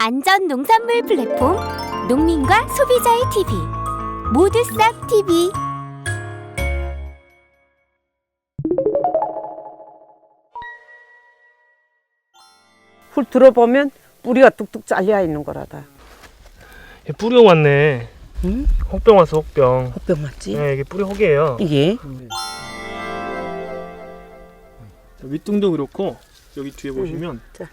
안전 농산물 플랫폼 농민과 소비자의 TV 모두 싹 TV 흙 들어보면 뿌리가 뚝뚝 잘려 있는 거라다. 얘 뿌리 왔네. 응? 혹병 왔어 혹병. 헛병 맞지? 네 이게 뿌리 혹이에요. 이게 윗등도 그렇고 여기 뒤에 보시면 자.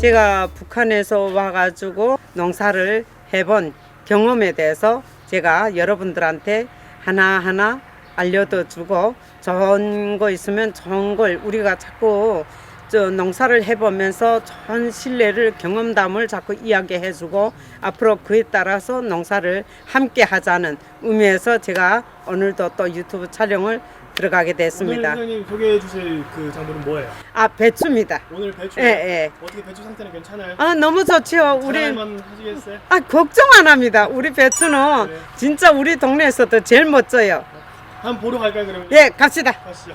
제가 북한에서 와가지고 농사를 해본 경험에 대해서 제가 여러분들한테 하나하나 알려도 주고 좋은 거 있으면 좋은 걸 우리가 자꾸 저 농사를 해보면서 좋은 신뢰를 경험담을 자꾸 이야기해주고 앞으로 그에 따라서 농사를 함께 하자는 의미에서 제가 오늘도 또 유튜브 촬영을 들어가게 됐습니다. 선생님 소개해 주실 그 장소는 뭐예요? 아 배추입니다. 오늘 배추 예 예. 어떻게 배추 상태는 괜찮아요? 아 너무 좋죠. 우리 자랑만 하시겠어요? 아 걱정 안 합니다. 우리 배추는 그래요? 진짜 우리 동네에서도 제일 멋져요. 한번 보러 갈까요 그러면? 예 갑시다. 가시죠.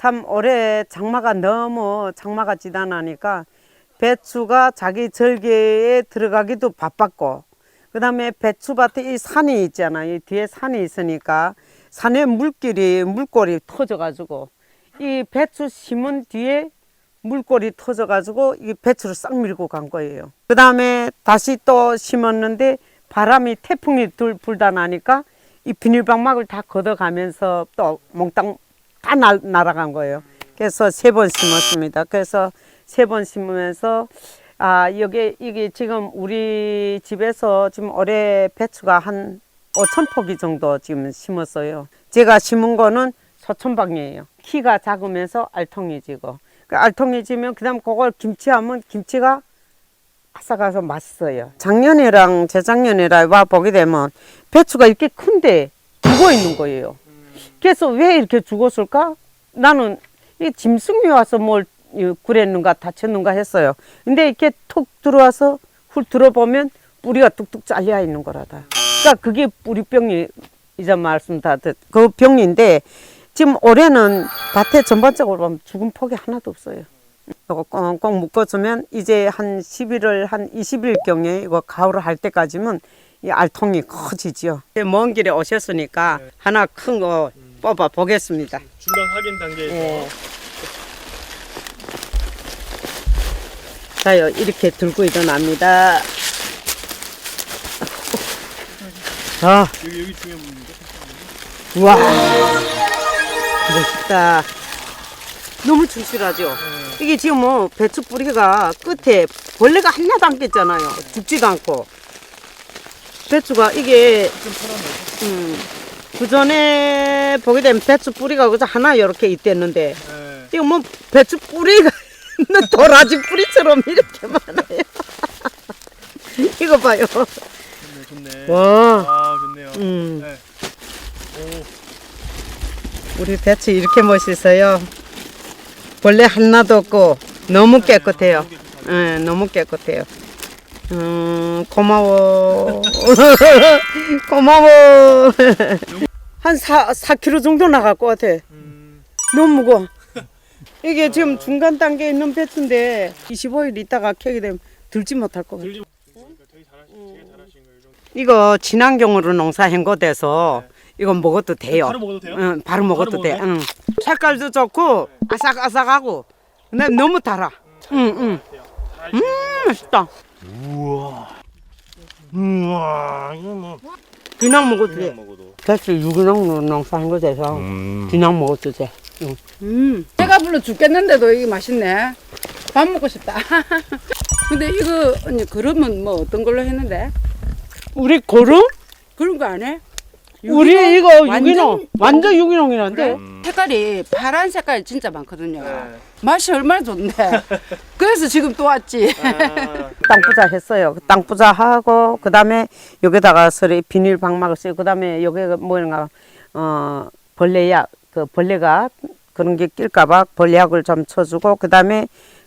참 올해 장마가 너무 장마가 지단하니까 배추가 자기 절개에 들어가기도 바빴고 그 다음에 배추밭에 이 산이 있잖아요. 이 뒤에 산이 있으니까 산에 물길이 물골이 터져가지고 이 배추 심은 뒤에 물골이 터져가지고 이 배추를 싹 밀고 간 거예요. 그 다음에 다시 또 심었는데 바람이 태풍이 둘 불다 나니까 이 비닐방막을 다 걷어가면서 또 몽땅 다 날, 날아간 거예요. 그래서 세 번 심었습니다. 그래서 세 번 심으면서 아 여기 이게 지금 우리 집에서 지금 올해 배추가 한 5천 포기 정도 지금 심었어요. 제가 심은 거는 소천방이에요. 키가 작으면서 알통해지고 그 알통해지면 그다음 그걸 김치하면 김치가 아삭아삭 맛있어요. 작년이랑 재작년이랑 와 보게 되면 배추가 이렇게 큰데 죽어 있는 거예요. 그래서 왜 이렇게 죽었을까? 나는 이 짐승이 와서 뭘 이, 그랬는가 다쳤는가 했어요. 근데 이렇게 툭 들어와서 훌 들어보면 뿌리가 뚝뚝 잘려 있는 거라다. 그러니까 그게 뿌리병이 이제 말씀 다 듣, 그 병인데 지금 올해는 밭에 전반적으로 보면 죽은 폭이 하나도 없어요. 이거 꽁꽁 묶어주면 이제 한 11월 한 20일경에 이거 가을을 할 때까지면 이 알통이 커지지요. 먼 길에 오셨으니까 하나 큰거 뽑아 보겠습니다. 중간 확인 단계에서 예. 자요 이렇게 들고 일어납니다. 자, 여기 여기 중요한 부분인데. 우와 멋있다. 너무 충실하죠. 이게 지금 뭐 배추 뿌리가 끝에 벌레가 하나도 안 꼈잖아요. 죽지도 않고. 배추가 이게 음, 그 전에 보게 되면 배추 뿌리가 그저 하나 이렇게 있댔는데 네. 이거 뭐 배추 뿌리가 있는 도라지 뿌리처럼 이렇게 많아요. 이거 봐요. 좋네 좋네. 와, 아 좋네요. 음, 네. 오 우리 배추 이렇게 멋있어요. 벌레 하나도 없고 너무 깨끗해요. 예, 너무 깨끗해요. 음, 고마워. 고마워. 한 4, 4kg 정도 나갈 것 같아. 음, 너무 무거워. 이게 지금 중간 단계에 있는 배추인데 25일 있다가 캐게 되면 들지 못할 것 같아. 들지 그러니까. 이 정도. 이거 친환경으로 농사 hen거돼서 이건 먹어도 돼요. 바로 먹어도 돼요? 응, 바로 먹어도 돼. 먹어도 응. 색깔도 좋고 아삭아삭하고 근데 너무 달아. 응, 응. 잘 음, 맛있다. 우와. 우와. 이거 뭐 그냥 먹어도 돼. 그냥 먹어도. 배추 유기농으로 농사 hen거돼서 음. 그냥 먹어도 돼. 음, 배가 불러 죽겠는데도 이게 맛있네. 밥 먹고 싶다. 근데 이거 언니 그러면 뭐 어떤 걸로 했는데? 우리 고름? 그런 거 안 해? 우리 유기농? 이거 완전- 유기농. 완전 유기농이란데. 색깔이 파란 색깔이 진짜 많거든요. 네. 맛이 얼마나 좋은데. 그래서 지금 또 왔지. 아, 땅부자 했어요. 그 땅부자 하고 그다음에 여기다가 서리 비닐 방막을 쓰고 그다음에 여기 뭐인가 어 벌레약 그 벌레가 그 그런 게 낄까봐 벌약을 좀 쳐주고 그다음에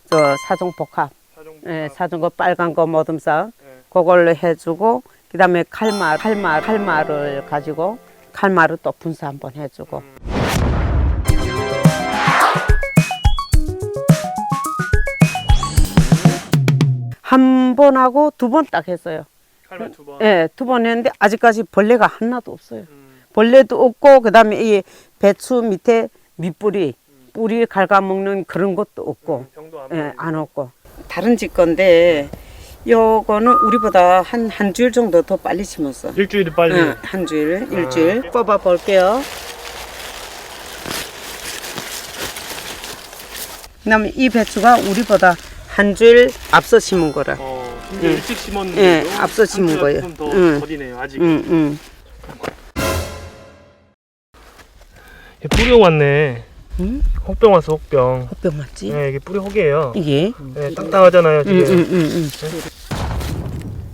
저 사종 복합, 사정. 예, 사종 거 빨간 거 모듬싹 네. 그걸로 해주고 그다음에 칼말, 칼말, 칼말을 가지고 칼말을 또 분사 한번 해주고. 한 번 하고 두 번 딱 했어요. 칼만 두 번. 예, 두 번 했는데 아직까지 벌레가 하나도 없어요. 음. 벌레도 없고 그다음에 이 배추 밑에 밑뿌리 뿌리 갉아먹는 그런 것도 없고 음, 병도 안. 예. 안 없고 다른 집 건데 요거는 우리보다 한 한 주일 정도 더 빨리 심었어. 일주일 빨리. 응, 한 주일, 일주일 뽑아 볼게요. 그다음에 이 배추가 우리보다 한 주일 앞서 심은 거라. 어, 응. 일찍 심었는데. 예, 앞서 심은 거예요. 조금 더 응. 더디네요, 아직. 응, 응. 뿌리 왔네. 응? 혹병 왔어, 혹병. 헛병 맞지? 네, 이게 뿌리 혹이에요. 이게? 네, 땅땅하잖아요, 응, 지금. 응, 응, 응.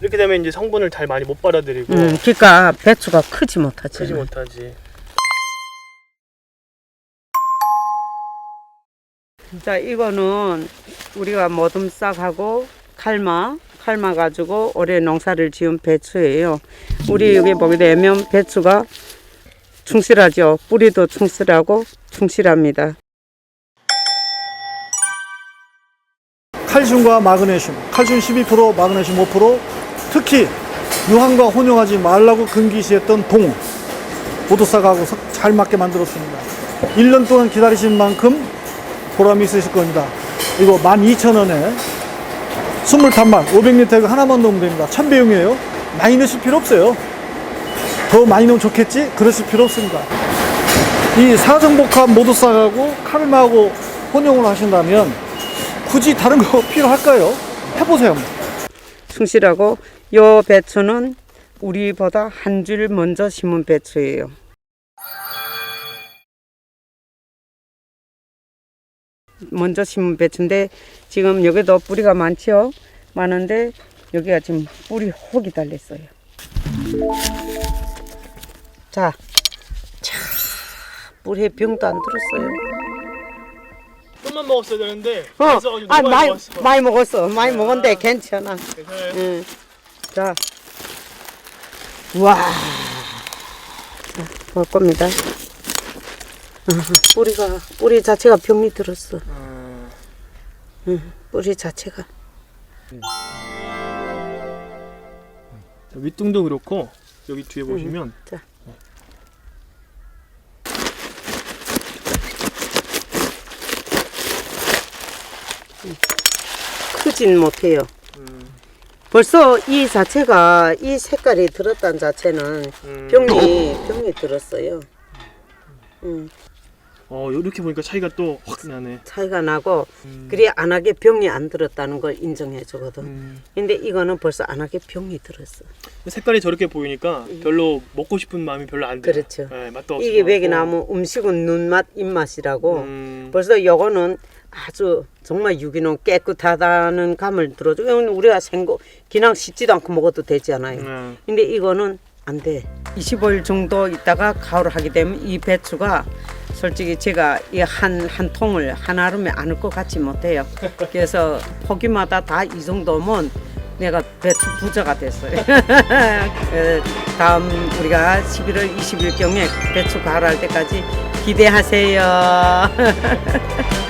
이렇게 되면 이제 성분을 잘 많이 못 받아들이고 응, 그러니까 배추가 크지 못하지. 크지 못하지. 자, 이거는 우리가 모둠싹하고 칼마, 칼마 가지고 올해 농사를 지은 배추예요. 우리 여기 보게 되면 배추가 충실하죠. 뿌리도 충실하고 충실합니다. 칼슘과 마그네슘, 칼슘 12%, 마그네슘 5%, 특히 유황과 혼용하지 말라고 금기시했던 동보도싹하고 잘 맞게 만들었습니다. 1년 동안 기다리신 만큼 보람이 있으실 겁니다. 이거 12,000원에 20판만 500리터 이거 하나만 넣으면 됩니다. 천배용이에요. 많이 넣으실 필요 없어요. 더 많이 넣으면 좋겠지? 그러실 필요 없습니다. 이 사정복합 모두싹하고 칼마하고 혼용을 하신다면 굳이 다른 거 필요할까요? 해보세요. 충실하고 요 배추는 우리보다 한 줄 먼저 심은 배추예요. 먼저 심은 배추인데 지금 여기도 뿌리가 많죠? 많은데 여기가 지금 뿌리 혹이 달렸어요. 자, 차, 뿌리에 병도 안 들었어요. 좀만 먹었어야 되는데. 어, 아 너무 많이 먹었어. 많이 먹었어. 많이 먹었는데 괜찮아. 괜찮아요. 응. 자, 와, 자, 볼 겁니다. 어, 뿌리가 뿌리 자체가 병이 들었어. 음, 응, 뿌리 자체가. 윗등도 그렇고 여기 뒤에 보시면 자, 크진 못해요. 음, 벌써 이 자체가 이 색깔이 들었다는 자체는 음. 병이 병이 들었어요. 음, 어 이렇게 보니까 차이가 또 확 나네. 차이가 나고 음. 그래 안 하게 병이 안 들었다는 걸 인정해 주거든. 음. 근데 이거는 벌써 안 하게 병이 들었어. 색깔이 저렇게 보이니까 별로 먹고 싶은 마음이 별로 안 들어. 그렇죠. 네, 맛도 없고. 이게 왜냐면 음식은 눈맛 입맛이라고. 음, 벌써 요거는 아주 정말 유기농 깨끗하다는 감을 들어줘. 이건 우리가 생고 그냥 씻지도 않고 먹어도 되잖아요. 음. 근데 이거는 안 돼. 25일 정도 있다가 가을을 하게 되면 이 배추가 솔직히 제가 이 한 한 통을 하나로면 안을 것 같지 못해요. 그래서 포기마다 다 이 정도면 내가 배추 부자가 됐어요. 에, 다음 우리가 11월 20일 경에 배추 가을할 때까지 기대하세요.